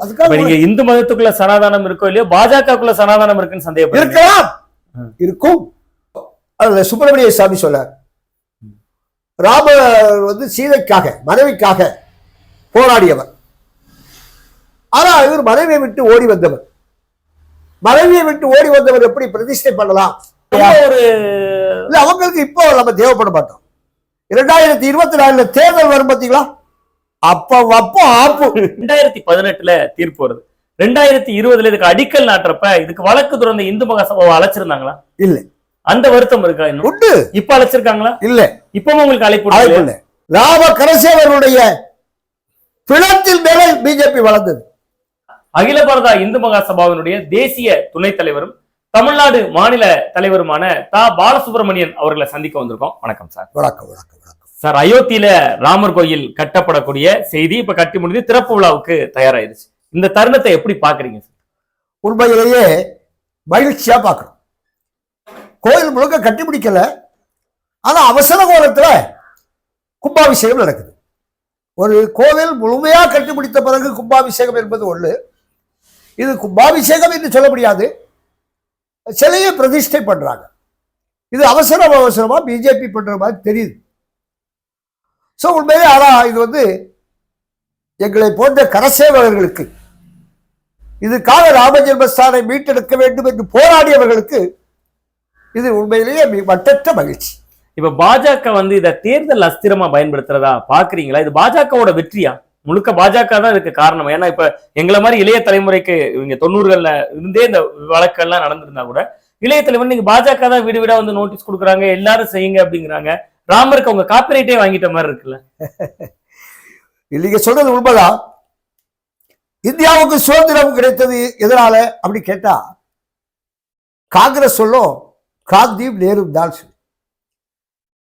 இப்ப நீங்க அதுக்காக இந்து மதத்துக்குள்ள சனாதானம் இருக்கோ இல்லையோ பாஜகக்குள்ள சனாதானம் இருக்குன்னு சந்தேகப்படுறீங்க. இருக்கலாம். இருக்கும். அதுல சுப்பிரமணிய சாமி சொன்னார். ராமர் வந்து சீதைக்காக மனைவிக்காக போராடியவர். ஆனா இவர் மனைவியை விட்டு ஓடி வந்தவர். மனைவியை விட்டு ஓடி வந்தவர் எப்படி பிரதிஷ்டை பண்ணலாம்? ஒரு இல்ல அவங்களுக்கு இப்போ நம்ம தேவைப்பட மாட்டோம். இரண்டாயிரத்தி இருபத்தி நாலுல தேர்தல் வரும் பாத்தீங்களா? அப்ப அப்போ ஆப்பு. ரெண்டாயிரத்தி பதினெட்டுல தீர்ப்பு வருது. ரெண்டாயிரத்தி இருபதுல இதுக்கு அடிக்கல் நாட்டுறப்ப இதுக்கு வழக்கு துறந்த இந்து மகாசபாவை அழைச்சிருந்தாங்களா? இல்ல. அந்த வருத்தம் இருக்கா இன்னும்? இப்ப அழைச்சிருக்காங்களா? இல்ல. இப்பவும் உங்களுக்கு அழைப்பு ராம கரசேவருடைய பிணத்தில் மேல பிஜேபி வளர்ந்தது. அகில பாரத இந்து மகாசபாவினுடைய தேசிய துணைத் தலைவரும் தமிழ்நாடு மாநில தலைவருமான தா. பாலசுப்ரமணியன் அவர்களை சந்திக்க வந்திருக்கோம். வணக்கம் சார். வணக்கம் வணக்கம் வணக்கம். சார் அயோத்தியில ராமர் கோயில் கட்டப்படக்கூடிய செய்தி இப்ப கட்டி முடிஞ்சு திறப்பு விழாவுக்கு தயாராயிருச்சு. இந்த தருணத்தை எப்படி பாக்குறீங்க சார்? உண்மையிலேயே மகிழ்ச்சியா பார்க்கணும் கோயில் முழுக்க கட்டி முடிக்கல. ஆனா அவசர கோலத்துல கும்பாபிஷேகம் நடக்குது. ஒரு கோவில் முழுமையா கட்டி முடித்த பிறகு கும்பாபிஷேகம் என்பது ஒண்ணு. இது கும்பாபிஷேகம் என்று சொல்ல முடியாது. சிலையை பிரதிஷ்டை பண்றாங்க. இது அவசரம் அவசரமா பிஜேபி பண்ற மாதிரி தெரியுது. ஸோ உண்மையிலே ஆனால் இது வந்து எங்களை போன்ற கரசேவகர்களுக்கு இதுக்காக ராமஜென்மஸ்தானை மீட்டெடுக்க வேண்டும் என்று போராடியவர்களுக்கு இது உண்மையிலேயே மட்டற்ற மகிழ்ச்சி. இப்ப பாஜக வந்து இதை தேர்தல் அஸ்திரமா பயன்படுத்துறதா பாக்குறீங்களா? இது பாஜகவோட வெற்றியா? முழுக்க பாஜக தான் இதுக்கு காரணம். ஏன்னா இப்ப எங்களை மாதிரி இளைய தலைமுறைக்கு இவங்க தொண்ணூறுகள்ல இருந்தே இந்த வழக்கெல்லாம் நடந்திருந்தா கூட இளைய தலைமுறை நீங்க பாஜக தான் வீடு வீடா வந்து நோட்டீஸ் கொடுக்குறாங்க எல்லாரும் செய்யுங்க அப்படிங்கிறாங்க. ராமருக்கு அவங்க காப்பிரைட்டே வாங்கிட்ட மாதிரி இருக்குல்ல. நீங்க சொல்றது உண்மைதான். இந்தியாவுக்கு சுதந்திரம் கிடைத்தது எதனால அப்படி கேட்டா காங்கிரஸ் சொல்லும் காந்தியும் நேரும் தான் சொல்லு.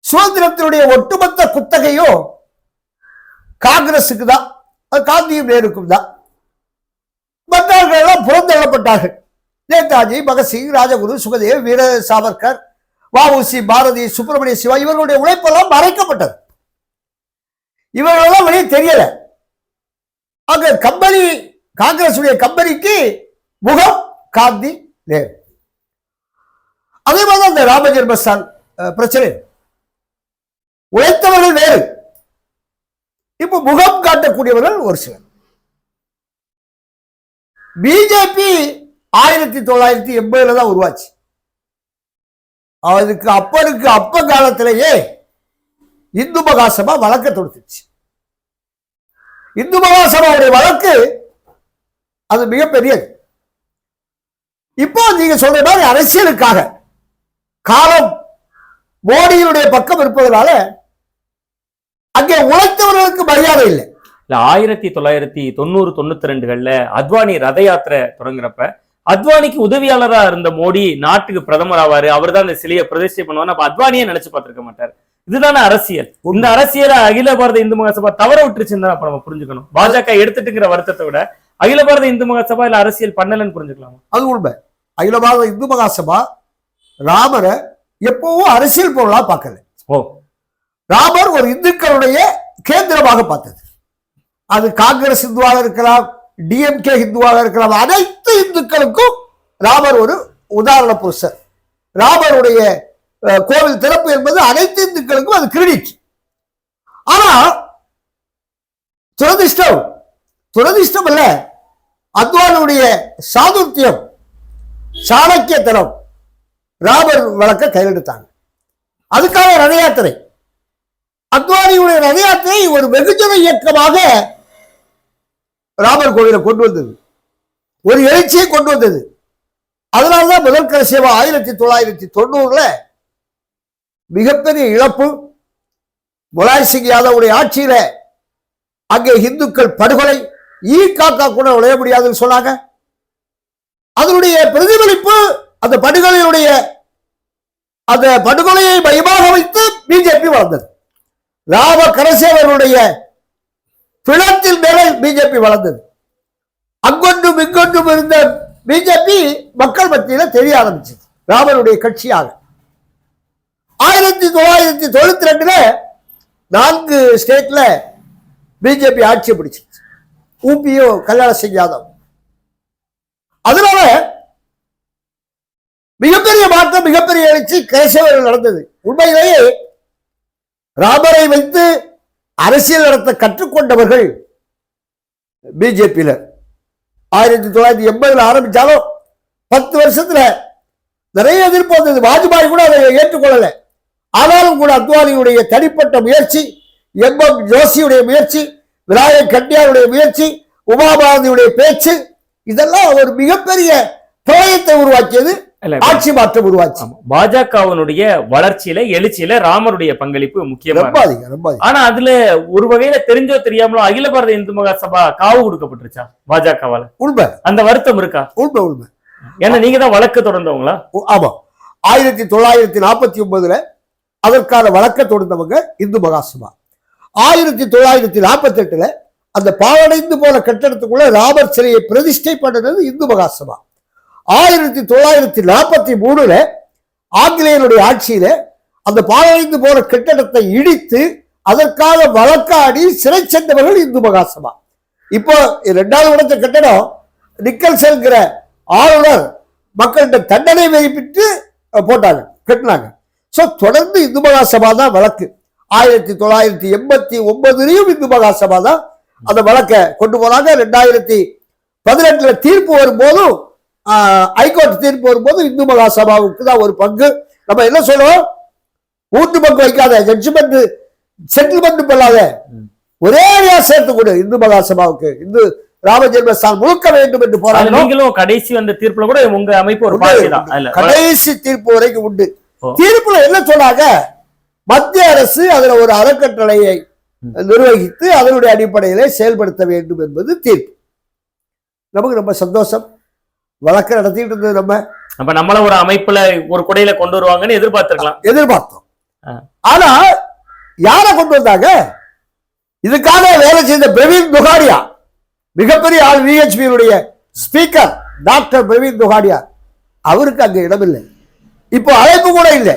சுதந்திரத்தினுடைய ஒட்டுமொத்த குத்தகையும் காங்கிரஸுக்கு தான் காந்தியும் நேருக்கும் தான். மற்றவர்கள் எல்லாம் புறந்தள்ளப்பட்டார்கள். நேதாஜி பகத்சிங் ராஜகுரு சுகதேவ் வீர சாவர்கர் வஉசி பாரதி சுப்பிரமணிய சிவா இவர்களுடைய உழைப்பெல்லாம் மறைக்கப்பட்டது. இவர்களெல்லாம் வெளியே தெரியல. அங்க கம்பெனி காங்கிரசுடைய கம்பெனிக்கு முகம் காந்தி நேரு. அதே மாதிரி அந்த ராமஜென்மஸ்தான் பிரச்சனை. உழைத்தவர்கள் வேறு. இப்ப முகம் காட்டக்கூடியவர்கள் ஒரு சிலர். பிஜேபி ஆயிரத்தி தொள்ளாயிரத்தி எண்பதுல தான் உருவாச்சு. அதுக்கு அப்பனுக்கு அப்ப காலத்திலேயே இந்து மகாசபா வழக்க தொடுத்துச்சு. இந்து மகாசபாவுடைய வழக்கு அது மிகப்பெரியது. இப்போ நீங்க சொல்ற மாதிரி அரசியலுக்காக காலம் மோடியினுடைய பக்கம் இருப்பதனால அங்கே உழைத்தவர்களுக்கு மரியாதை இல்லை. இல்ல ஆயிரத்தி தொள்ளாயிரத்தி தொண்ணூறு தொண்ணூத்தி ரெண்டுகள்ல அத்வானி ரத யாத்திரை தொடங்குறப்ப அத்வானிக்கு உதவியாளரா இருந்த மோடி நாட்டுக்கு பிரதமர் ஆவாரு. அவர் தான் இந்த சிலையை பிரதிஷ்டை பண்ணுவாரு அப்ப அத்வானியே நினைச்சு பார்த்திருக்க மாட்டார். இதுதானே அரசியல். இந்த அரசியலை அகில பாரத இந்து மகாசபா தவற விட்டுருச்சுன்னு தான் அப்ப நம்ம புரிஞ்சுக்கணும். பாஜக எடுத்துட்டுங்கிற வருத்தத்தை விட அகில பாரத இந்து மகாசபா இல்ல அரசியல் பண்ணலன்னு புரிஞ்சுக்கலாமா? அது உண்மை. அகில பாரத இந்து மகாசபா ராமரை எப்பவும் அரசியல் பொருளா பார்க்கல. ஓ. ராமர் ஒரு இந்துக்களுடைய கேந்திரமாக பார்த்தது. அது காங்கிரஸ் இந்துவாக இருக்கலாம் டிஎம்கே இந்துவாக இருக்கலாம். அனைத்து இந்துக்களுக்கும் ராமர் ஒரு உதாரண புருஷர். ராமருடைய கோவில் திறப்பு என்பது அனைத்து இந்துக்களுக்கும் அது கிரெடிட். ஆனா துரதிஷ்டம் துரதிஷ்டம் அல்ல. அத்வானுடைய சாதுர்த்தியம் சாணக்கியத்தனம் ராமர் வழக்க கையெழுத்தாங்க. அதுக்காக ரத யாத்திரை. அத்வானியுடைய ரத யாத்திரை ஒரு வெகுஜன இயக்கமாக ராமர் கோவிலை கொண்டு வந்தது. ஒரு எழுச்சியை கொண்டு வந்தது. அதனாலதான் முதல் கர சேவா ஆயிரத்தி தொள்ளாயிரத்தி தொண்ணூறுல மிகப்பெரிய இழப்பு. முலாய் சிங் யாதவுடைய ஆட்சியில அங்கே இந்துக்கள் படுகொலை. ஈ காக்கா கூட விளைய முடியாதுன்னு சொன்னாங்க. அதனுடைய பிரதிபலிப்பு அந்த படுகொலையுடைய அந்த படுகொலையை மையமாக வைத்து பிஜேபி வளர்ந்தது. ராம கரசேவருடைய பிணத்தில் மேலே பிஜேபி வளர்ந்தது. அங்கொன்றும் இங்கொன்றும் இருந்த பிஜேபி மக்கள் மத்தியில தெரிய ஆரம்பிச்சது. ராமனுடைய கட்சியாக. ஆயிரத்தி தொள்ளாயிரத்தி தொண்ணூத்தி ரெண்டுல நான்கு ஸ்டேட்ல பிஜேபி ஆட்சி பிடிச்சிருச்சு. ஊபியும் கல்யாணம் செய்யாதவங்க அதனால மிகப்பெரிய மாற்றம் மிகப்பெரிய எழுச்சி கேசவர்கள் நடந்தது. உண்மையிலேயே ராமரை வைத்து அரசியல் நடத்த கற்றுக்கொண்டவர்கள் பிஜேபியில். ஆயிரத்தி தொள்ளாயிரத்தி எண்பதில் ஆரம்பித்தாலும் பத்து வருஷத்தில் நிறைய எதிர்ப்பு வந்தது. வாஜ்பாய் கூட அதை ஏற்றுக்கொள்ளலை. ஆனாலும் கூட அத்வானியுடைய தனிப்பட்ட முயற்சி எம் எம் ஜோஷியுடைய முயற்சி விநாயகர் கட்டியாருடைய முயற்சி உமாபாரதியுடைய பேச்சு இதெல்லாம் ஒரு மிகப்பெரிய பிரளயத்தை உருவாக்கியது. ஆட்சி மாற்றம் உருவாச்சு. பாஜகவினுடைய வளர்ச்சியில எழுச்சியில ராமருடைய பங்களிப்பு முக்கியமா ஆனா அதுல ஒரு வகையில தெரிஞ்சோ தெரியாமலோ அகில பாரத இந்து மகாசபா காவு கொடுக்கப்பட்டுருச்சா பாஜகவால? உண்மை. அந்த வருத்தம் இருக்கா? உண்மை உண்மை. ஏன்னா நீங்க தான் வழக்கு தொடர்ந்தவங்களா? ஆமா. ஆயிரத்தி தொள்ளாயிரத்தி நாற்பத்தி ஒன்பதுல அதற்கான வழக்க தொடர்ந்தவங்க இந்து மகாசபா. ஆயிரத்தி தொள்ளாயிரத்தி நாற்பத்தி எட்டுல அந்த பாழடைந்து போன கட்டடத்துக்குள்ள ராமர் சிலையை பிரதிஷ்டை பண்ணது இந்து மகாசபா. ஆயிரத்தி தொள்ளாயிரத்தி நாற்பத்தி மூணுல ஆங்கிலேயருடைய ஆட்சியில அந்த பாலடைந்து போன கட்டடத்தை இடித்து அதற்காக வழக்காடி சிறை சென்றவர்கள் இந்து மகாசபா. இப்போ ரெண்டாவது உடைச்ச கட்டடம் நிக்கல்சன்கிற ஆளுநர் மக்கள்கிட்ட தண்டனை வெளிப்பிட்டு போட்டாங்க கட்டினாங்க. ஸோ தொடர்ந்து இந்து மகாசபா தான் வழக்கு. ஆயிரத்தி தொள்ளாயிரத்தி எண்பத்தி ஒன்பதுலையும் இந்து மகாசபா தான் அந்த வழக்கை கொண்டு போனாங்க. ரெண்டாயிரத்தி பதினெட்டுல தீர்ப்பு வரும்போதும் ஹைகோர்ட் தீர்ப்பு வரும்போது இந்து மகாசபாவுக்கு தான் ஒரு பங்கு. நம்ம என்ன சொல்லுவோம் கூட்டு பங்கு வைக்காத ஜட்ஜ்மெண்ட் செட்டில்மெண்ட் பண்ணாத. ஒரே அடியா சேர்த்து கொடு இந்து மகாசபாவுக்கு. இந்து ராம ஜென்மஸ்தான் முழுக்க வேண்டும் என்று போராடணும் நீங்களும் கடைசி வந்த தீர்ப்புல கூட உங்க அமைப்பு ஒரு கடைசி தீர்ப்பு வரைக்கும் உண்டு. தீர்ப்புல என்ன சொன்னாங்க? மத்திய அரசு அதுல ஒரு அறக்கட்டளையை. நிர்வகித்து அதனுடைய அடிப்படையிலே செயல்படுத்த வேண்டும் என்பது தீர்ப்பு. நமக்கு ரொம்ப சந்தோஷம். வழக்கு நடத்திட்டு இருந்தது நம்ம அப்ப நம்மள ஒரு அமைப்புல ஒரு குடையில கொண்டு வருவாங்கன்னு எதிர்பார்த்திருக்கலாம். எதிர்பார்த்தோம். ஆனா யார கொண்டு வந்தாங்க? இதுக்காக வேலை செய்த பிரவீன் துகாடியா மிகப்பெரிய ஆள் விஹெச்பியினுடைய ஸ்பீக்கர் டாக்டர் பிரவீன் துகாடியா அவருக்கு அங்க இடமில்லை இப்போ அழைப்பு கூட இல்லை.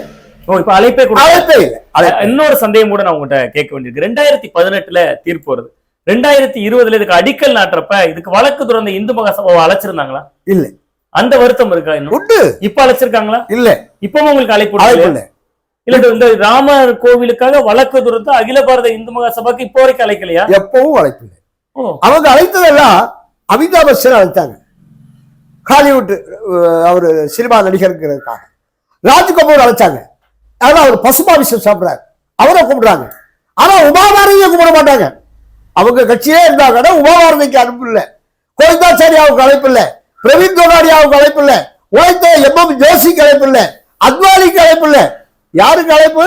இப்ப அழைப்பே. அழைப்பே இல்லை. இன்னொரு சந்தேகம் கூட நான் உங்ககிட்ட கேட்க வேண்டியிருக்கு. ரெண்டாயிரத்தி பதினெட்டுல தீர்ப்பு வருது. ரெண்டாயிரத்தி இருபதுல இதுக்கு அடிக்கல் நாட்டுறப்ப இதுக்கு வழக்கு துறந்த இந்து மகாசபாவை அழைச்சிருந்தாங்களா? இல்லை. அந்த வருத்தம் இருக்கா இன்னும்? இப்ப அழைச்சிருக்காங்களா? இல்ல. இப்பவும் உங்களுக்கு அழைப்பு? இல்லை. இந்த ராமர் கோவிலுக்காக வழக்கு துறந்து அகில பாரத இந்து மகாசபாக்கு இப்போ வரைக்கும் அழைக்கலையா? எப்பவும் அழைப்பு இல்லை. அவங்க அழைத்ததெல்லாம் அமிதாப் பச்சன் அழைத்தாங்க. ஹாலிவுட் அவரு சினிமா நடிகருங்கிறதுக்காக. ராஜ் கபூர் அழைச்சாங்க. ஆனா அவர் பசுமாமிசம் சாப்பிடுறாரு. அவரை கும்பிடுறாங்க ஆனா உமாபாரதியை கும்பிட மாட்டாங்க. அவங்க கட்சியே இருந்தாங்கன்னா உமாபாரதிக்கு அனுப்பு இல்லை கோவிந்தாச்சாரியாவுக்கு அழைப்பு இல்லை பிரவீன் தோனாடியாவுக்கு அழைப்பு இல்லை உழைத்த எம் எம் ஜோஷிக்கு அழைப்பு இல்லை அத்வானிக்கு அழைப்பு இல்லை யாருக்கு அழைப்பு?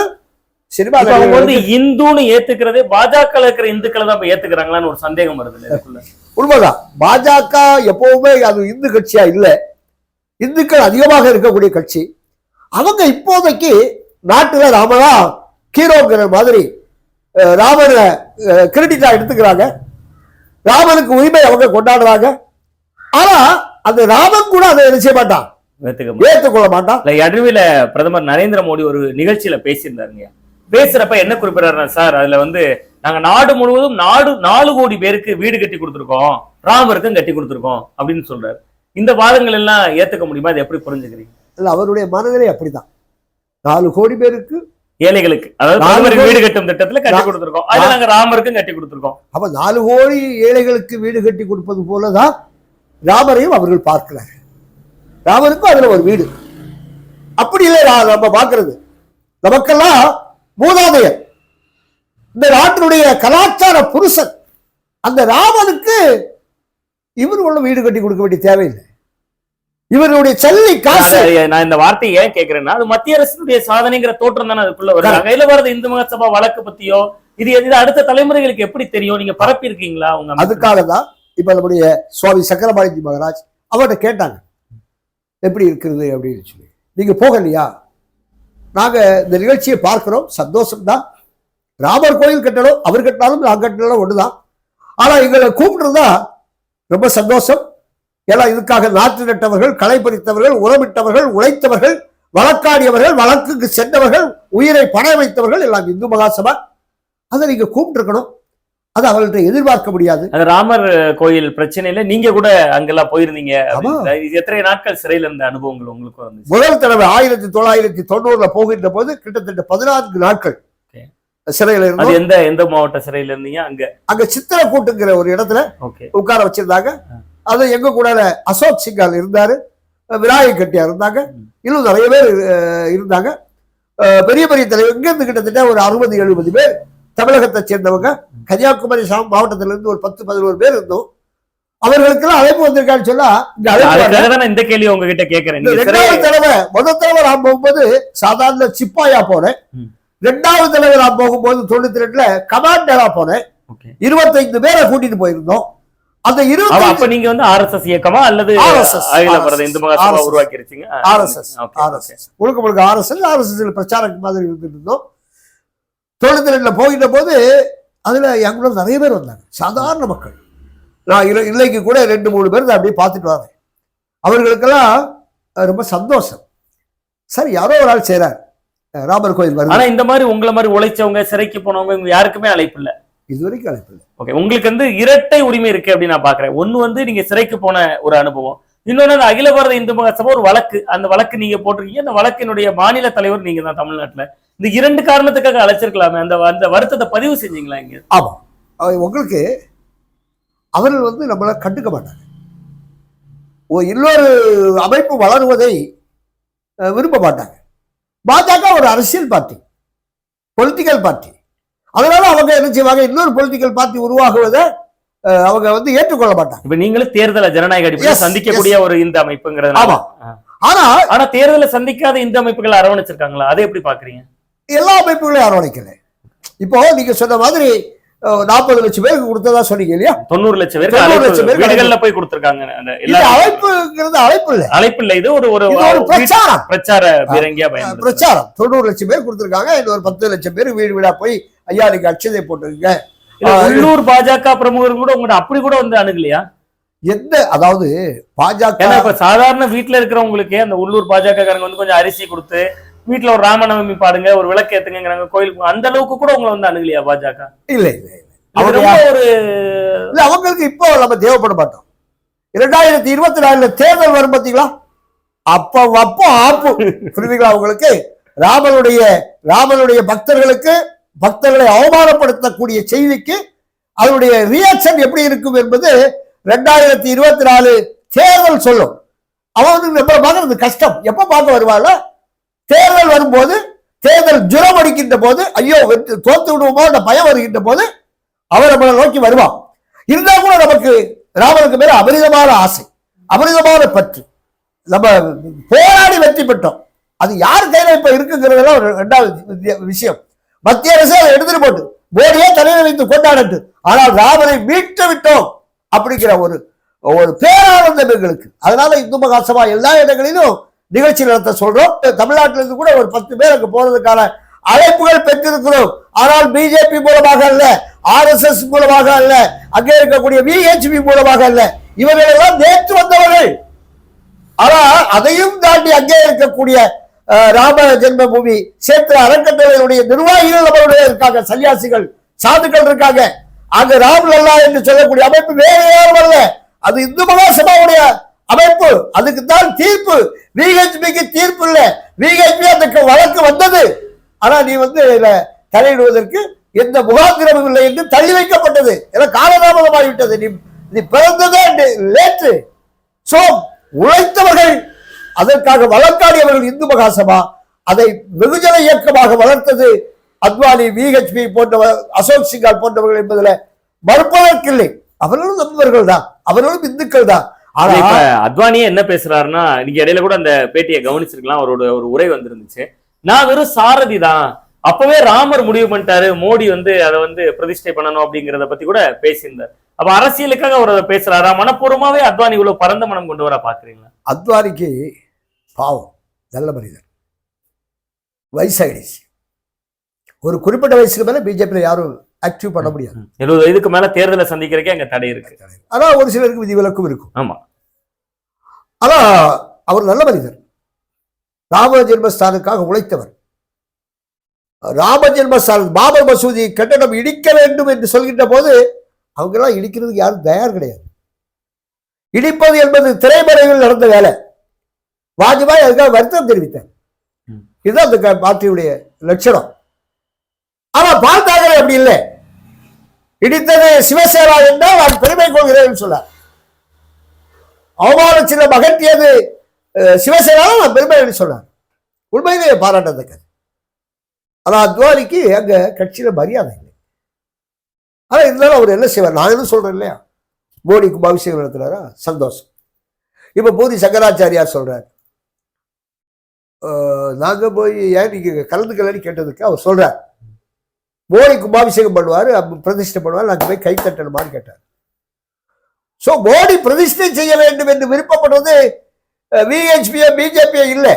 சினிமா அவங்க வந்து இந்துன்னு ஏத்துக்கிறதே பாஜக இருக்கிற இந்துக்களை தான் இப்ப ஏத்துக்கிறாங்களான்னு ஒரு சந்தேகம் வருது உண்மைதான். பாஜக எப்பவுமே அது இந்து கட்சியா இல்லை. இந்துக்கள் அதிகமாக இருக்கக்கூடிய கட்சி. அவங்க இப்போதைக்கு நாட்டுல ராமரா ஹீரோங்கிற மாதிரி ராமனை கிரெடிட்டா எடுத்துக்கிறாங்க. ராமனுக்கு உரிமை அவங்க கொண்டாடுறாங்க. ஆனா அந்த ராமன் கூட அதை செய்ய மாட்டான். ஏற்றுக்கொள்ள மாட்டான். இல்ல அடவில பிரதமர் நரேந்திர மோடி ஒரு நிகழ்ச்சியில பேசியிருந்தாருங்க. பேசுறப்ப என்ன குறிப்பிடறாரு சார் அதுல வந்து நாங்க நாடு முழுவதும் நாடு நாலு கோடி பேருக்கு வீடு கட்டி கொடுத்துருக்கோம். ராமருக்கும் கட்டி கொடுத்துருக்கோம். அப்படின்னு சொல்றாரு. இந்த வாதங்கள் எல்லாம் ஏத்துக்க முடியுமா? அதை எப்படி புரிஞ்சுக்கிறீங்க? இல்ல அவருடைய மனநிலை அப்படிதான். நாலு கோடி பேருக்கு ஏழைகளுக்கு அதாவது வீடு கட்டும் திட்டத்துல கட்டி கொடுத்துருக்கோம். அதுல நாங்க ராமருக்கும் கட்டி கொடுத்துருக்கோம். அப்ப நாலு கோடி ஏழைகளுக்கு வீடு கட்டி கொடுப்பது போலதான் ராமரையும் அவர்கள் பார்க்கிறார்கள். ராமருக்கும் அதுல ஒரு வீடு. அப்படி இல்லை நம்ம பார்க்கிறது. நமக்கெல்லாம் மூதாதையர் இந்த நாட்டினுடைய கலாச்சார புருஷன் அந்த ராமனுக்கு இவர் உள்ள வீடு கட்டி கொடுக்க வேண்டிய தேவையில்லை. இவருடைய சல்லி காசு. நான் இந்த வார்த்தையை ஏன் கேக்குறேன்னா அது மத்திய அரசினுடைய சாதனைங்கிற தோற்றம் தானே அதுக்குள்ள வருது Correct. அகையில பாரத இந்து மகாசபா வழக்கு பத்தியோ இது இது அடுத்த தலைமுறைகளுக்கு எப்படி தெரியும்? நீங்க பரப்பி இருக்கீங்களா உங்க? அதுக்காக தான் இப்ப நம்முடைய சுவாமி சக்கரபாணிஜி மகராஜ் அவர்கிட்ட கேட்டாங்க. எப்படி இருக்குது அப்படின்னு சொல்லி. நீங்க போகலையா? நாங்க இந்த நிகழ்ச்சியை பார்க்கிறோம். சந்தோஷம்தான். ராமர் கோயில் கட்டணும் அவர் கட்டினாலும் நான் கட்டினாலும் ஒண்ணுதான். ஆனா எங்களை கூப்பிட்டுருந்தா ரொம்ப சந்தோஷம். ஏன்னா இதுக்காக நாற்று நட்டவர்கள் களை பறித்தவர்கள் உரமிட்டவர்கள் உழைத்தவர்கள் வழக்காடியவர்கள் வழக்குக்கு சென்றவர்கள் உயிரை பண வைத்தவர்கள் எல்லாம் இந்து மகாசபா. அதை நீங்க கூப்பிட்டுருக்கணும். அது அவர்கள்ட்ட எதிர்பார்க்க முடியாது. அது ராமர் கோயில் பிரச்சனையில நீங்க கூட அங்கெல்லாம் போயிருந்தீங்க எத்தனை நாட்கள் சிறையில இருந்த அனுபவங்கள் உங்களுக்கு வந்துச்சு முதல் தடவை ஆயிரத்தி தொள்ளாயிரத்தி தொண்ணூறுல போகின்ற போது கிட்டத்தட்ட பதினான்கு நாட்கள். சிறையில அது இருந்தோம். எந்த எந்த மாவட்ட சிறையில இருந்தீங்க? அங்க. அங்க சித்திரக்கூட்டுங்கிற ஒரு இடத்துல உட்கார வச்சிருந்தாங்க. அது எங்க கூட அசோக் சிங்கால் இருந்தாரு விநாயக கட்டியார் இருந்தாங்க. இன்னும் நிறைய பேர் இருந்தாங்க. பெரிய பெரிய தலைவர் இங்க இருந்து கிட்டத்தட்ட ஒரு அறுபது எழுபது பேர் தமிழகத்தை சேர்ந்தவங்க. கன்னியாகுமரி சா- மாவட்டத்துல இருந்து ஒரு பத்து பதினோரு பேர் இருந்தோம். அவர்களுக்கெல்லாம் அழைப்பு வந்திருக்கான்னு சொன்னா இந்த கேள்வி உங்ககிட்ட சிறை ரெண்டாவது தடவை முதல் தடவை நான் போகும்போது சாதாரண சிப்பாயா போனேன். ரெண்டாவது தடவை நான் போகும்போது தொண்ணூத்தி ரெண்டுல கமாண்டரா போனேன். இருபத்தைந்து பேரை கூட்டிட்டு போயிருந்தோம். அந்த இருபத்தி அப்ப நீங்க வந்து ஆர்எஸ்எஸ் இயக்கமா அல்லது பாரத இந்து மகாசபா. உருவாக்கிருச்சீங்க? ஆர்எஸ்எஸ் ஆர்எஸ்எஸ் முழுக்க முழுக்க ஆர்எஸ்எஸ் ஆர்எஸ்எஸ் பிரச்சாரம் மாதிரி இருந்துட்டு இருந்தோம். ரெண்டுல போகின்ற போது அதுல எங்களோட நிறைய பேர் வந்தாங்க. சாதாரண மக்கள். நான் இல்லை இல்லைக்கு கூட ரெண்டு மூணு பேர் அப்படியே பார்த்துட்டு வரேன். அவர்களுக்கெல்லாம் ரொம்ப சந்தோஷம். சரி யாரோ ஒரு ஆள் செய்றார். அஹ், ராமர் கோயில் வருது இந்த மாதிரி உங்கள மாதிரி உழைச்சவங்க சிறைக்கு போனவங்க இவங்க யாருக்குமே அழைப்பு இல்ல. இது வரைக்கும். ஓகே உங்களுக்கு வந்து இரட்டை உரிமை இருக்கு அப்படின்னு நான் பாக்குறேன். ஒண்ணு வந்து நீங்க சிறைக்கு போன ஒரு அனுபவம். இன்னொன்னு அந்த அகில பாரத இந்து மகாசபா ஒரு வழக்கு. அந்த வழக்கு நீங்க போட்டிருக்கீங்க. அந்த வழக்கினுடைய மாநில தலைவர் நீங்க தான் தமிழ்நாட்டுல. இந்த இரண்டு காரணத்துக்காக அழைச்சிருக்கலாமே. அந்த அந்த வருத்தத்தை பதிவு செஞ்சீங்களா இங்க? ஆமா. அஹ், உங்களுக்கு அவர்கள் வந்து நம்மளை கண்டுக்க மாட்டாங்க. ஓ இன்னொரு அமைப்பு வளருவதை விரும்ப மாட்டாங்க. பாஜக ஒரு அரசியல் பார்ட்டி பொலிட்டிக்கல் பார்ட்டி அதனால அவங்க என்ன செய்வாங்க? இன்னொரு பொலிட்டிக்கல் பார்ட்டி உருவாகுவதை அவங்க வந்து ஏற்றுக்கொள்ள மாட்டாங்க. இப்ப நீங்களும் தேர்தல ஜனநாயக அடிப்படையில் சந்திக்கக்கூடிய ஒரு இந்த அமைப்புங்கிறது ஆமா. ஆனா ஆனா தேர்தலை சந்திக்காத இந்த அமைப்புகள் அரவணைச்சிருக்காங்களா? அதை எப்படி பாக்குறீங்க எல்லா அமைப்புகளையும் அரவணைக்கல. இப்போ நீங்க சொன்ன மாதிரி நாற்பது லட்சம் பேருக்கு கொடுத்ததா சொன்னீங்க இல்லையா? தொண்ணூறு லட்சம் பேருக்கு தொண்ணூறு லட்சம் பேருக்கு வீடுகள்ல போய் கொடுத்திருக்காங்க. இது அழைப்புங்கிறது அழைப்பு இல்லை. அழைப்பு இல்ல. இது ஒரு ஒரு இது ஒரு பிரச்சாரம். பிரச்சார பீரங்கியா பிரச்சாரம். தொண்ணூறு லட்சம் பேர் கொடுத்துருக்காங்க. இன்னொரு பத்து லட்சம் பேர் வீடு வீடா போய் ஐயா நீங்க அட்சதை போட்டுருங்க உள்ளூர் பாஜக பிரமுகர் கூட உங்கள்ட்ட அப்படி கூட வந்து அணுகலையா? எந்த அதாவது பாஜக சாதாரண வீட்டுல இருக்கிறவங்களுக்கே அந்த உள்ளூர் பாஜக காரங்க வந்து கொஞ்சம் அரிசி கொடுத்து வீட்டுல ஒரு ராமநவமி பாடுங்க ஒரு விளக்கு ஏத்துங்கிறாங்க கோயிலுக்கு அந்த அளவுக்கு கூட உங்களை வந்து அணுகலையா பாஜக? இல்ல இல்ல ஒரு இல்ல அவங்களுக்கு இப்போ நம்ம தேவைப்பட மாட்டோம். இரண்டாயிரத்தி இருபத்தி நாலுல தேர்தல் வரும் பாத்தீங்களா? அப்ப அப்போ ஆப்பு புரியுதுங்களா அவங்களுக்கு ராமனுடைய ராமனுடைய பக்தர்களுக்கு பக்தர்களை அவமானப்படுத்தக்கூடிய செய்திக்கு அதனுடைய ரியாக்ஷன் எப்படி இருக்கும் என்பது ரெண்டாயிரத்தி இருபத்தி நாலு தேர்தல் சொல்லும். அவன் வந்து நம்ம பார்க்கறது கஷ்டம். எப்ப பார்க்க வருவாள் தேர்தல் வரும்போது தேர்தல் ஜுரம் அடிக்கின்ற போது ஐயோ தோத்து விடுவோமோ என்ற பயம் வருகின்ற போது அவன் நம்மளை நோக்கி வருவான் இருந்தா கூட நமக்கு ராமனுக்கு மேல அபரிதமான ஆசை அபரிதமான பற்று. நம்ம போராடி வெற்றி பெற்றோம். அது யார் கையில இப்ப இருக்குங்கிறதெல்லாம் ஒரு ரெண்டாவது விஷயம். மத்திய அரசு அதை எடுத்துட்டு போட்டு மோடியே தலைவர் வைத்து கொண்டாடட்டு. ஆனால் ராமனை மீட்டு விட்டோம் அப்படிங்கிற ஒரு ஒரு பேரானந்தம் எங்களுக்கு. அதனால இந்து மகாசபா எல்லா இடங்களிலும் நிகழ்ச்சி நடத்த சொல்றோம். தமிழ்நாட்டில இருந்து கூட ஒரு பத்து பேர் அங்கு போறதுக்கான அழைப்புகள் பெற்றிருக்கிறோம். ஆனால் பிஜேபி மூலமாக அல்ல ஆர்எஸ்எஸ் மூலமாக அல்ல அங்கே இருக்கக்கூடிய விஹெச்பி மூலமாக அல்ல. இவர்கள் எல்லாம் நேற்று வந்தவர்கள். ஆனா அதையும் தாண்டி அங்கே இருக்கக்கூடிய ராம ஜென்மபூமி சேத்திர அறக்கட்டளையுடைய நிர்வாகிகள் நம்மளுடைய இருக்காங்க சன்னியாசிகள் சாதுக்கள் இருக்காங்க. அங்கு ராம் லல்லா என்று சொல்லக்கூடிய அமைப்பு வேறு யாரும் அல்ல. அது இந்து மகாசபாவுடைய அமைப்பு அதுக்கு தான் தீர்ப்பு விஹெச்பிக்கு தீர்ப்பு இல்ல. விஹெச்பி அந்த வழக்கு வந்தது. ஆனா நீ வந்து தலையிடுவதற்கு எந்த முகாந்திரமும் இல்லை என்று தள்ளி வைக்கப்பட்டது. ஏன்னா காலதாமதமாகிவிட்டது நீ நீ பிறந்ததே லேட்டு சோ உழைத்தவர்கள் அதற்காக வழக்காடியவர்கள் இந்து மகாசபா அதை வெகுஜன இயக்கமாக வளர்த்தது அத்வானி விஹெச்பி போன்றவர் அசோக் சிங்கால் போன்றவர்கள் என்பதில் மறுப்பதற்கில்லை. அவர்களும் நம்பவர்கள் தான் அவர்களும் இந்துக்கள் தான் இப்ப அத்வானியே என்ன பேசுறாருன்னா நீங்க இடையில கூட அந்த பேட்டியை கவனிச்சிருக்கலாம் அவரோட ஒரு உரை வந்திருந்துச்சு. நான் வெறும் சாரதி தான். அப்பவே ராமர் முடிவு பண்ணிட்டாரு மோடி வந்து அதை வந்து பிரதிஷ்டை பண்ணணும் அப்படிங்கறத பத்தி கூட பேசியிருந்தார். அப்ப அரசியலுக்காக அவர் அதை பேசுறாரா? மனப்பூர்வமாவே அத்வானி இவ்வளவு பரந்த மனம் கொண்டு வர பாக்குறீங்களா? அத்வானிக்கு பாவம் நல்ல மனிதர். வயசாயிடுச்சு. ஒரு குறிப்பிட்ட வயசுக்கு மேல பிஜேபியில யாரும் ஆக்டிவ் பண்ண முடியாது. எழுபது வயதுக்கு மேல தேர்தலை சந்திக்கிறதுக்கே அங்க தடை இருக்கு. ஆனா ஒரு சிலருக்கு விதிவிலக்கும் இருக்கும். ஆமா. ஆனா அவர் நல்ல மனிதர். ராம ஜென்மஸ்தானுக்காக உழைத்தவர். ராம ஜென்மஸ்தான பாபர் மசூதி கட்டடம் இடிக்க வேண்டும் என்று சொல்கின்ற போது அவங்கெல்லாம் இடிக்கிறதுக்கு யாரும் தயார் கிடையாது. இடிப்பது என்பது திரைமறைவில் நடந்த வேலை. வாஜ்பாய் அதுக்காக வருத்தம் தெரிவித்தார். இதுதான் அந்த பார்ட்டியுடைய லட்சணம். ஆனா பால் தாக்கரே அப்படி இல்லை. இடித்தது சிவசேனா என்றால் நான் பெருமை கொள்கிறேன் சொன்னார். அவமான சில மகட்டியது சிவசேனா நான் பெருமை சொன்னார். உண்மையிலே பாராட்டத்தக்கது. ஆனா அத்வானிக்கு அங்க கட்சியில மரியாதை இல்லை. ஆனா இருந்தாலும் அவர் என்ன செய்வார்? நான் என்ன சொல்றேன் இல்லையா? மோடிக்கு பவிஷ்யம் நடத்துறாரா? சந்தோஷம். இப்ப பூரி சங்கராச்சாரியார் சொல்றார். நாங்க போய் ஏன் நீங்க கலந்துக்கலன்னு கேட்டதுக்கு அவர் சொல்றார். மோடி கும்பாபிஷேகம் பண்ணுவார் பிரதிஷ்டை பண்ணுவார் நாங்க போய் கை தட்டணுமான்னு கேட்டார். ஸோ மோடி பிரதிஷ்டை செய்ய வேண்டும் என்று விருப்பப்படுவது விஹெச்பியோ பிஜேபியோ இல்லை.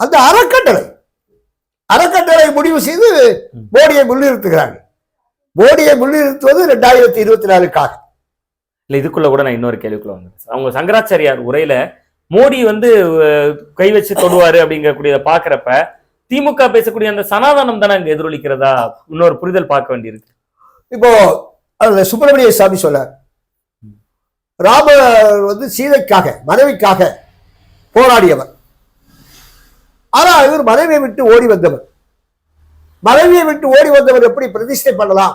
அந்த அறக்கட்டளை. அறக்கட்டளை முடிவு செய்து மோடியை முன்னிறுத்துகிறாங்க மோடியை முன்னிறுத்துவது ரெண்டாயிரத்தி இருபத்தி நாலுக்காக. இல்லை இதுக்குள்ள கூட நான் இன்னொரு கேள்விக்குள்ள வந்தேன். அவங்க சங்கராச்சாரியார் உரையில மோடி வந்து கை வச்சு தொடுவாரு அப்படிங்கக்கூடிய பாக்குறப்ப திமுக பேசக்கூடிய அந்த சனாதனம் தானே அங்க எதிரொலிக்கிறதா? இன்னொரு புரிதல் பார்க்க வேண்டியிருக்கு. இப்போ அதுல சுப்பிரமணிய சாமி சொன்னார் ராமர் வந்து சீதைக்காக மனைவிக்காக போராடியவர். ஆனா இவர் மனைவியை விட்டு ஓடி வந்தவர். மனைவியை விட்டு ஓடி வந்தவர் எப்படி பிரதிஷ்டை பண்ணலாம்?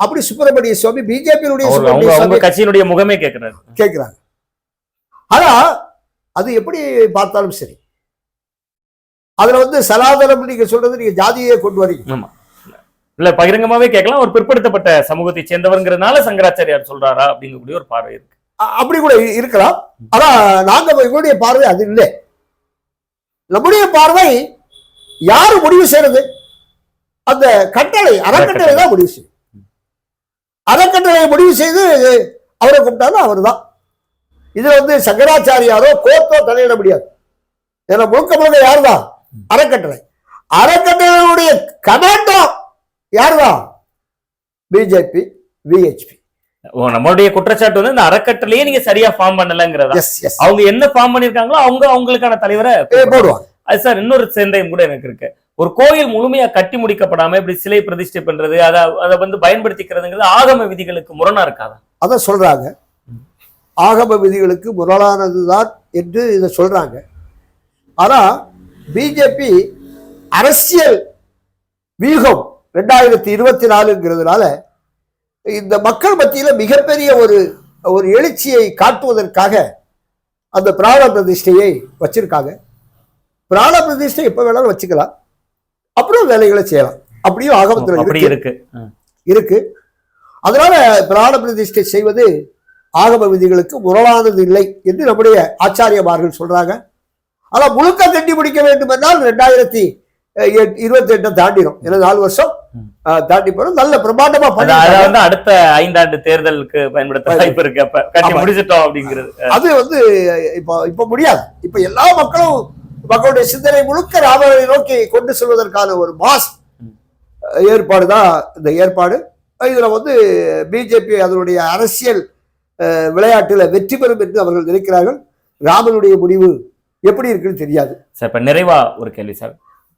அப்படி சுப்பிரமணிய சுவாமி பிஜேபியினுடைய கட்சியினுடைய முகமே கேட்கிறாரு. கேட்கிறாங்க ஆனா அது எப்படி பார்த்தாலும் சரி. அதுல வந்து சனாதனம் நீங்க சொல்றது நீங்க ஜாதியை கொண்டு வரீங்க. ஆமா. இல்ல பகிரங்கமாவே கேட்கலாம். ஒரு பிற்படுத்தப்பட்ட சமூகத்தை சேர்ந்தவர்ங்கிறதுனால சங்கராச்சாரியார் சொல்றாரா அப்படிங்கக்கூடிய ஒரு பார்வை இருக்கு. அப்படி கூட இருக்கலாம். ஆனா நாங்க எங்களுடைய பார்வை அது இல்லை. நம்முடைய பார்வை யாரு முடிவு செய்யறது? அந்த கட்டளை அறக்கட்டளை தான் முடிவு செய்யும். அறக்கட்டளையை முடிவு செய்து அவரை கூப்பிட்டாலும் அவர் தான் இதுல வந்து சங்கராச்சாரியாரோ கோர்ட்டோ தலையிட முடியாது. ஏன்னா முழுக்க முழுக்க யார் தான் அறக்கட்டளை. அறக்கட்டளையுடைய கமாண்டோ யார் தான் பிஜேபி விஹெச்பி நம்மளுடைய குற்றச்சாட்டு வந்து இந்த அறக்கட்டளையே நீங்க சரியா ஃபார்ம் பண்ணலங்கிறதா? அவங்க என்ன ஃபார்ம் பண்ணிருக்காங்களோ அவங்க அவங்களுக்கான தலைவரை போடுவாங்க. அது சார் இன்னொரு சந்தேகம் கூட எனக்கு இருக்கு. ஒரு கோயில் முழுமையா கட்டி முடிக்கப்படாம இப்படி சிலை பிரதிஷ்டை பண்றது அதை அதை வந்து பயன்படுத்திக்கிறதுங்கிறது ஆகம விதிகளுக்கு முரணா இருக்காதா? அதை சொல்றாங்க. ஆகம விதிகளுக்கு முரணானதுதான் என்று இதை சொல்றாங்க. ஆனா பிஜேபி அரசியல் வியூகம் ரெண்டாயிரத்தி இருபத்தி நாலுங்கிறதுனால இந்த மக்கள் மத்தியில மிகப்பெரிய ஒரு ஒரு எழுச்சியை காட்டுவதற்காக அந்த பிராண பிரதிஷ்டையை வச்சிருக்காங்க. பிராண பிரதிஷ்டை எப்ப வேணாலும் வச்சுக்கலாம். அப்புறம் வேலைகளை செய்யலாம். அப்படியும் ஆகமத்தில் இருக்கு. இருக்கு. அதனால பிராண பிரதிஷ்டை செய்வது ஆகம விதிகளுக்கு முரணானது இல்லை என்று நம்முடைய ஆச்சாரியமார்கள் சொல்றாங்க. ஆனா முழுக்க கட்டி முடிக்க வேண்டும் என்றால் ரெண்டாயிரத்தி இருபத்தி எட்டை தாண்டிடும் ஏன்னா நாலு வருஷம் தாண்டி போறோம். நல்ல பிரமாண்டமா வந்து அடுத்த ஐந்தாண்டு தேர்தலுக்கு பயன்படுத்த வாய்ப்பு இருக்கு. அப்ப கட்டி. முடிச்சிட்டோம் அப்படிங்கிறது. அது வந்து இப்போ இப்போ முடியாது. இப்போ எல்லா மக்களும் மக்களுடைய சிந்தனை முழுக்க ராமரை நோக்கி கொண்டு செல்வதற்கான ஒரு மாஸ். ஏற்பாடு தான் இந்த ஏற்பாடு. இதுல வந்து பிஜேபி அதனுடைய அரசியல் விளையாட்டுல வெற்றி பெறும் என்று அவர்கள் நினைக்கிறார்கள். ராமனுடைய முடிவு எப்படி இருக்குன்னு தெரியாது. சார் இப்ப நிறைவா ஒரு கேள்வி சார்.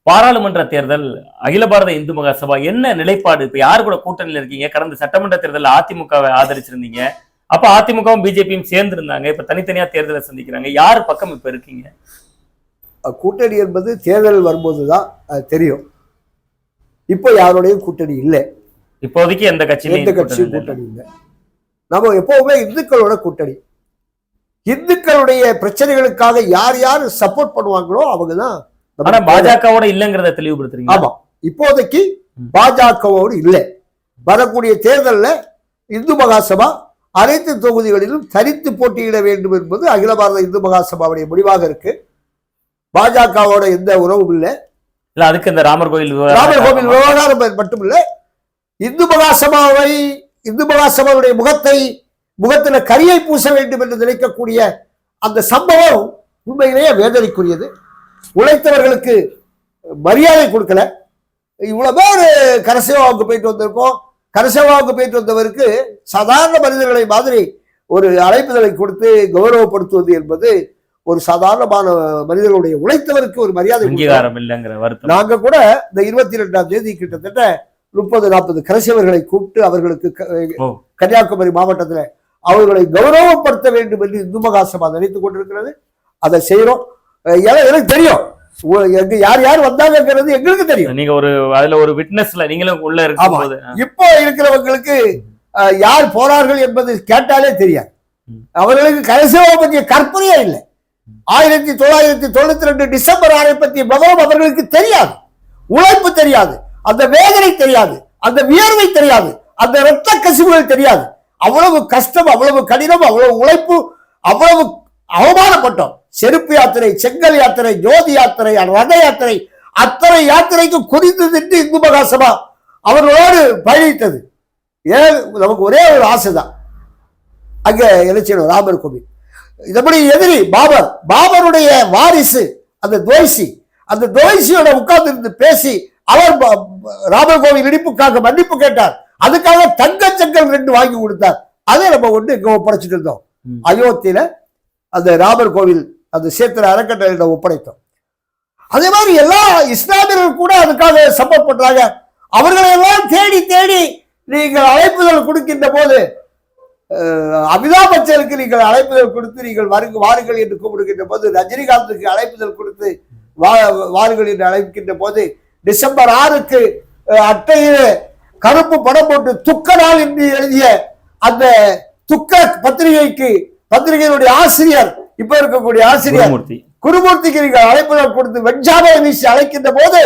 பாராளுமன்ற தேர்தல் அகில பாரத இந்து மகாசபா என்ன நிலைப்பாடு? இப்ப யாரு கூட கூட்டணியில இருக்கீங்க? கடந்த சட்டமன்ற தேர்தலில் அதிமுகவை ஆதரிச்சிருந்தீங்க. அப்ப அதிமுகவும் பிஜேபியும் சேர்ந்து இருந்தாங்க இப்ப தனித்தனியா தேர்தலை சந்திக்கிறாங்க. யார் பக்கம் இப்ப இருக்கீங்க? கூட்டணி என்பது தேர்தல் வரும்போது தான் தெரியும். இப்போ யாரோடையும் கூட்டணி இல்லை. இப்போதைக்கு எந்த கட்சியிலும் எந்த கட்சியும் கூட்டணி இல்லை. நம்ம எப்பவுமே இந்துக்களோட கூட்டணி. இந்துக்களுடைய பிரச்சனைகளுக்காக யார் யார் சப்போர்ட் பண்ணுவாங்களோ அவங்க தான் ஆனா பாஜகவோட இல்லங்கிறத தெளிவுபடுத்துறீங்க. ஆமா. இப்போதைக்கு. பாஜகவோடு இல்லை. வரக்கூடிய தேர்தல்ல இந்து மகாசபா அனைத்து தொகுதிகளிலும் தனித்து போட்டியிட வேண்டும் என்பது அகில பாரத இந்து மகாசபாவுடைய முடிவாக இருக்கு. பாஜகவோட எந்த உறவும் இல்லை. இல்ல அதுக்கு இந்த ராமர் கோயில் ராமர் கோவில் விவகாரம் மட்டுமில்ல இந்து மகாசபாவை இந்து மகாசபாவுடைய முகத்தை முகத்துல கரியை பூச வேண்டும் என்று நினைக்கக்கூடிய அந்த சம்பவம் உண்மையிலேயே வேதனைக்குரியது உழைத்தவர்களுக்கு மரியாதை கொடுக்கல இவ்வளவு பேர் கரசேவாவுக்கு போயிட்டு வந்திருக்கோம் கரசேவாவுக்கு போயிட்டு வந்தவருக்கு சாதாரண மனிதர்களை மாதிரி ஒரு அழைப்புதலை கொடுத்து கௌரவப்படுத்துவது என்பது ஒரு சாதாரணமான மனிதர்களுடைய உழைத்தவருக்கு ஒரு மரியாதை. அங்கீகாரம் இல்லைங்கிற நாங்க கூட இந்த இருபத்தி ரெண்டாம் தேதி கிட்டத்தட்ட முப்பது நாற்பது கரசியவர்களை கூப்பிட்டு அவர்களுக்கு. கன்னியாகுமரி மாவட்டத்துல அவர்களை கௌரவப்படுத்த வேண்டும் என்று இந்து மகாசபா நினைத்துக் கொண்டிருக்கிறது. அதை செய்யறோம் எனக்கு தெரியும். எங்க யார் யார் வந்தாங்கிறது எங்களுக்கு தெரியும். நீங்க ஒரு அதுல ஒரு விட்னஸ்ல நீங்களும் உள்ள இருக்கும்போது இப்போ இருக்கிறவங்களுக்கு யார் போறார்கள் என்பது கேட்டாலே தெரியாது. அவர்களுக்கு கரசியவை பற்றிய கற்பனையே இல்லை. ஆயிரத்தி தொள்ளாயிரத்தி தொண்ணூத்தி ரெண்டு டிசம்பர் ஆறை பற்றிய விவரம் அவர்களுக்கு தெரியாது. உழைப்பு தெரியாது. அந்த வேதனை தெரியாது. அந்த வியர்வை தெரியாது. அந்த இரத்த கசிவுகள் தெரியாது. அவ்வளவு கஷ்டம் அவ்வளவு கடினம் அவ்வளவு உழைப்பு அவ்வளவு அவமானப்பட்டோம். செருப்பு யாத்திரை செங்கல் யாத்திரை ஜோதி யாத்திரை ரத யாத்திரை அத்தனை யாத்திரைக்கு குறித்து நின்று இந்து மகாசபா அவர்களோடு பயணித்தது. ஏன்? நமக்கு ஒரே ஒரு ஆசைதான். அங்கே எழுச்சியணும் ராமர் கோவில். இதபடி எதிரி பாபர் பாபருடைய வாரிசு அந்த துவைசி அந்த துவைசியோட உட்கார்ந்து இருந்து பேசி அவர் ராமர் கோவில் இடிப்புக்காக மன்னிப்பு கேட்டார். அதுக்காக தங்க செங்கல் ரெண்டு வாங்கி கொடுத்தார். அதை நம்ம ஒண்ணு இங்க ஒப்படைச்சிட்டு இருந்தோம். அயோத்தியில அந்த ராமர் கோவில் அந்த சேத்திர அறக்கட்டளையிடம் ஒப்படைத்தோம். அதே மாதிரி எல்லா இஸ்லாமியர்கள் கூட அதுக்காக சப்போர்ட் பண்றாங்க அவர்களை எல்லாம் தேடி தேடி நீங்கள் அழைப்புதல் கொடுக்கின்ற போது அமிதாப் பச்சனுக்கு நீங்கள் அழைப்புதல் கொடுத்து நீங்கள் வருங்க வாருங்கள் என்று கூப்பிடுகின்ற போது ரஜினிகாந்துக்கு அழைப்புதல் கொடுத்து வா வாருங்கள் என்று அழைக்கின்ற போது டிசம்பர் ஆறுக்கு அட்டையில் கருப்பு படம் போட்டு துக்க நாள் என்று எழுதிய அந்த துக்க பத்திரிகைக்கு பத்திரிகையினுடைய ஆசிரியர் இப்ப இருக்கக்கூடிய ஆசிரியர் குருமூர்த்தி. குருமூர்த்திக்கு நீங்கள் அழைப்புதல் கொடுத்து வெஞ்சாமை வீசி அழைக்கின்ற போது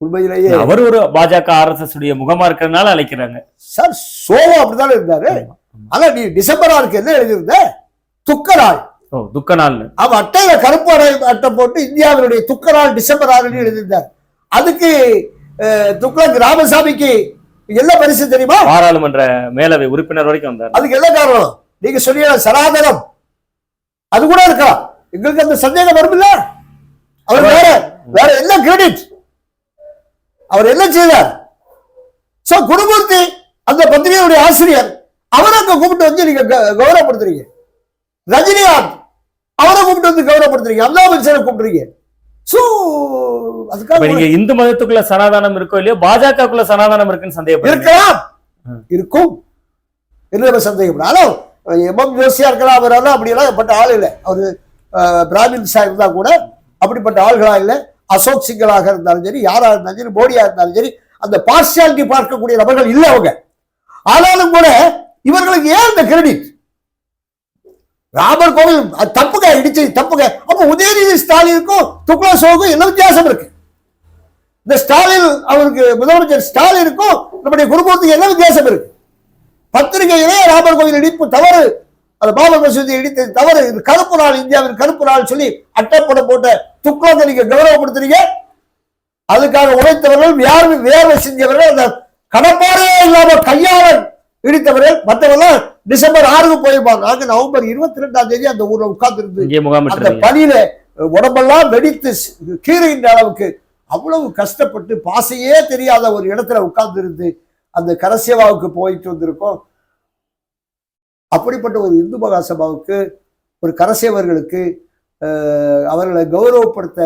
உண்மையிலேயே அவர் ஒரு பாஜக ஆர்எஸ்எஸ் உடைய முகமா இருக்கிறதுனால அழைக்கிறாங்க. சார் சோவா அப்படித்தானே இருந்தாரு? ஆனா நீ டிசம்பர் ஆறுக்கு என்ன எழுதியிருந்த? துக்க நாள். ஓ துக்க நாள் அவன் அட்டையில கருப்பு அடை அட்டை போட்டு இந்தியாவினுடைய துக்க நாள் டிசம்பர் ஆறுன்னு எழுதியிருந்தார். அதுக்கு துக்ளக் ராமசாமிக்கு என்ன பரிசு தெரியுமா? பாராளுமன்ற மேலவை உறுப்பினர் வரைக்கும் வந்தார். அதுக்கு என்ன காரணம்? நீங்க சொன்னீங்க சனாதனம். அது கூட இருக்கா எங்களுக்கு அந்த சந்தேகம் வரும்ல அவர் வேற வேற என்ன கிரெடிட்? அவர் என்ன செய்தார்? சோ குருமூர்த்தி அந்த பத்திரிகையுடைய ஆசிரியர் அவரை அங்க கூப்பிட்டு வந்து நீங்க கௌரவப்படுத்துறீங்க. ரஜினிகாந்த் அவரை கூப்பிட்டு வந்து கௌரவப்படுத்துறீங்க. அமிதாப் பச்சனை கூப்பிடுறீங்க சோ இப்ப அதுக்காக நீங்க இந்து மதத்துக்குள்ள சனாதானம் இருக்கோ இல்லையோ பாஜகக்குள்ள சனாதானம் இருக்குன்னு சந்தேகப்படுறீங்க. இருக்கலாம். இருக்கும். என்று நம்ம சந்தேகப்படும் எம்எம் ஜோசியா இருக்கலாம் அவரெல்லாம் அப்படியெல்லாம் பட்ட ஆள் இல்லை. அவரு பிராமின்ஸா இருந்தா கூட அப்படிப்பட்ட ஆள்களா இல்லை. அசோக் சிங்கலாக இருந்தாலும் சரி யாரா இருந்தாலும் சரி மோடியா இருந்தாலும் சரி அந்த பார்ஷியாலிட்டி பார்க்கக்கூடிய நபர்கள் இல்லை அவங்க. ஆனாலும் கூட இவர்களுக்கு ஏன் இந்த கிரெடிட் ராமர் கோவில் அது தப்புங்க இடிச்சு தப்புங்க. அப்ப உதயநிதி ஸ்டாலினுக்கும் துக்ளசோவுக்கும் என்ன வித்தியாசம் இருக்கு? இந்த ஸ்டாலின் அவருக்கு முதலமைச்சர் ஸ்டாலினுக்கும் நம்முடைய குடும்பத்துக்கு என்ன வித்தியாசம் இருக்கு? பத்திரிகையிலே ராமர் கோவில் இடிப்பு தவறு அந்த பாபர் மசூதி இடித்தது தவறு. இது கருப்பு நாள் இந்தியாவின் கருப்பு நாள் சொல்லி அட்டைப்படம் போட்ட துக்ளோக நீங்க கௌரவப்படுத்துறீங்க. அதுக்காக உழைத்தவர்கள் யாரும் வேர்வை செஞ்சவர்கள் அந்த கடப்பாடே இல்லாம கையாளன் இடித்தவர்கள். மற்றவர்கள் டிசம்பர் ஆறுக்கு போயிருப்பாங்க. நாங்க நவம்பர் இருபத்தி ரெண்டாம் தேதி அந்த ஊர்ல உட்கார்ந்து அந்த பனியில உடம்பெல்லாம் வெடித்து கீறுகின்ற அளவுக்கு அவ்வளவு கஷ்டப்பட்டு பாசையே தெரியாத ஒரு இடத்துல உட்கார்ந்து இருந்து அந்த கரசேவாவுக்கு போயிட்டு வந்திருக்கோம். அப்படிப்பட்ட ஒரு இந்து மகாசபாவுக்கு ஒரு கரசேவர்களுக்கு அவர்களை கௌரவப்படுத்த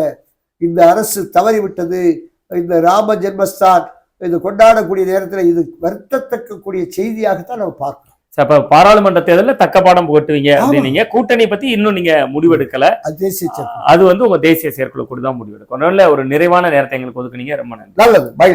இந்த அரசு தவறிவிட்டது. இந்த ராம ஜென்மஸ்தான் இது கொண்டாடக்கூடிய நேரத்தில் இது வருத்தத்தக்கக்கூடிய செய்தியாகத்தான் நம்ம பார்க்கிறோம் சரி, அப்ப பாராளுமன்ற தேர்தலில் தக்க பாடம் புகட்டுவீங்க அப்படின்னீங்க. கூட்டணி பத்தி இன்னும் நீங்க முடிவெடுக்கல. அது வந்து உங்க தேசிய செயற்குழு கூட தான் முடிவெடுக்கும். அதனால ஒரு நிறைவான நேரத்தை எங்களுக்கு ஒதுக்குனீங்க. ரொம்ப நன்றி. நல்லது.